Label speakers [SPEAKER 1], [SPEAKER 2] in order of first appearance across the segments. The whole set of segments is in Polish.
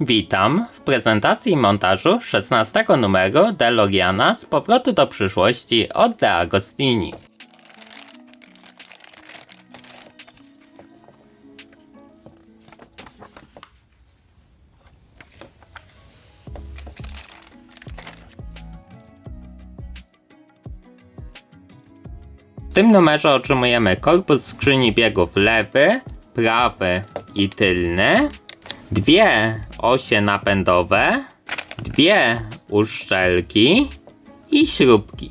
[SPEAKER 1] Witam w prezentacji montażu 16 numeru DeLoreana z powrotu do przyszłości od De Agostini. W tym numerze otrzymujemy korpus skrzyni biegów lewy, prawy i tylny, dwie osie napędowe, dwie uszczelki i śrubki.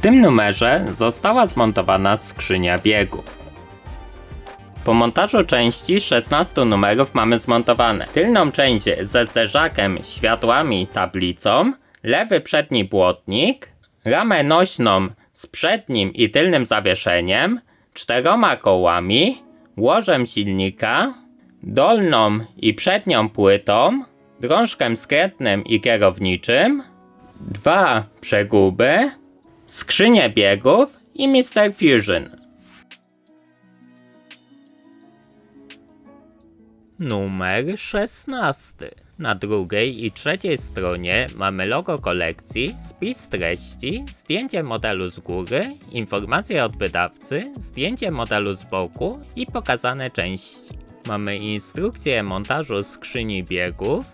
[SPEAKER 1] W tym numerze została zmontowana skrzynia biegów. Po montażu części 16 numerów mamy zmontowane tylną część ze zderzakiem, światłami tablicą, lewy przedni błotnik, ramę nośną z przednim i tylnym zawieszeniem, czteroma kołami, łożem silnika, dolną i przednią płytą, drążkiem skrętnym i kierowniczym, dwa przeguby, skrzynię biegów i Mr. Fusion. Numer 16. Na drugiej i trzeciej stronie mamy logo kolekcji, spis treści, zdjęcie modelu z góry, informacje od wydawcy, zdjęcie modelu z boku i pokazane części. Mamy instrukcję montażu skrzyni biegów,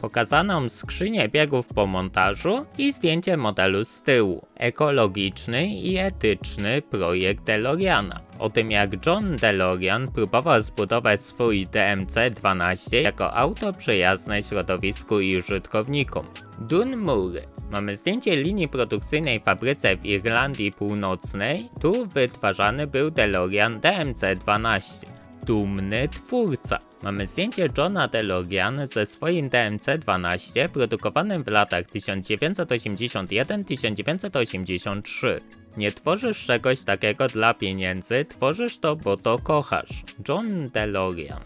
[SPEAKER 1] Pokazaną skrzynię biegów po montażu i zdjęcie modelu z tyłu. Ekologiczny i etyczny projekt DeLoreana. O tym jak John DeLorean próbował zbudować swój DMC-12 jako auto przyjazne środowisku i użytkownikom. Dunmury. Mamy zdjęcie linii produkcyjnej w fabryce w Irlandii Północnej. Tu wytwarzany był DeLorean DMC-12 dumny twórca. Mamy zdjęcie Johna DeLorean ze swoim DMC-12 produkowanym w latach 1981-1983. Nie tworzysz czegoś takiego dla pieniędzy, tworzysz to, bo to kochasz. John DeLorean.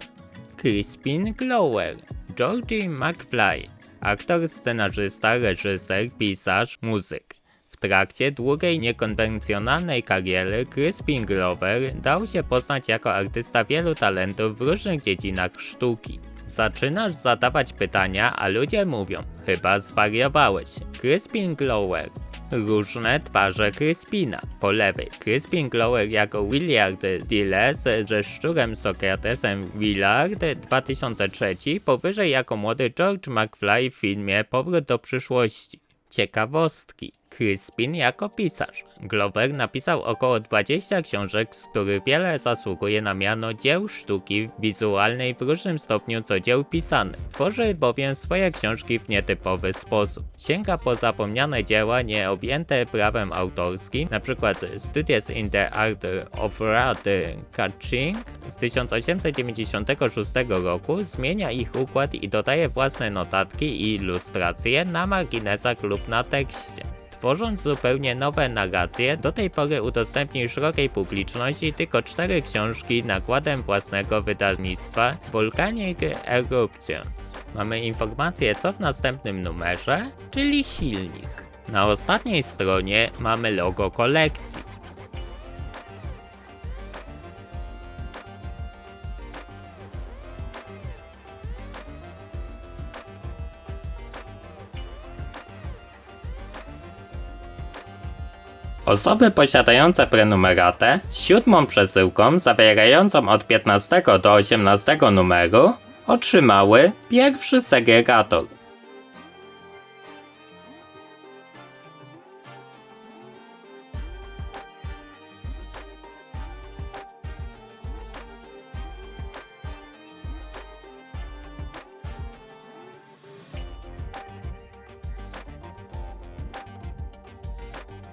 [SPEAKER 1] Crispin Glower. Georgie McFly. Aktor, scenarzysta, reżyser, pisarz, muzyk. Trakcie długiej, niekonwencjonalnej kariery Crispin Glover dał się poznać jako artysta wielu talentów w różnych dziedzinach sztuki. Zaczynasz zadawać pytania, a ludzie mówią, chyba zwariowałeś. Crispin Glover. Różne twarze Crispina. Po lewej Crispin Glover jako Willard Dilles ze szczurem Sokratesem Willard 2003, powyżej jako młody George McFly w filmie Powrót do przyszłości. Ciekawostki. Crispin jako pisarz. Glover napisał około 20 książek, z których wiele zasługuje na miano dzieł sztuki wizualnej w różnym stopniu co dzieł pisanych. Tworzy bowiem swoje książki w nietypowy sposób. Sięga po zapomniane dzieła nie objęte prawem autorskim, np. Studies in the Art of Rad Catching z 1896 roku, zmienia ich układ i dodaje własne notatki i ilustracje na marginesach lub na tekście. Tworząc zupełnie nowe narracje, do tej pory udostępnił szerokiej publiczności tylko cztery książki nakładem własnego wydawnictwa Volcanic Eruption. Mamy informację co w następnym numerze, czyli silnik. Na ostatniej stronie mamy logo kolekcji. Osoby posiadające prenumeratę siódmą przesyłką zawierającą od 15 do 18 numeru otrzymały pierwszy segregator.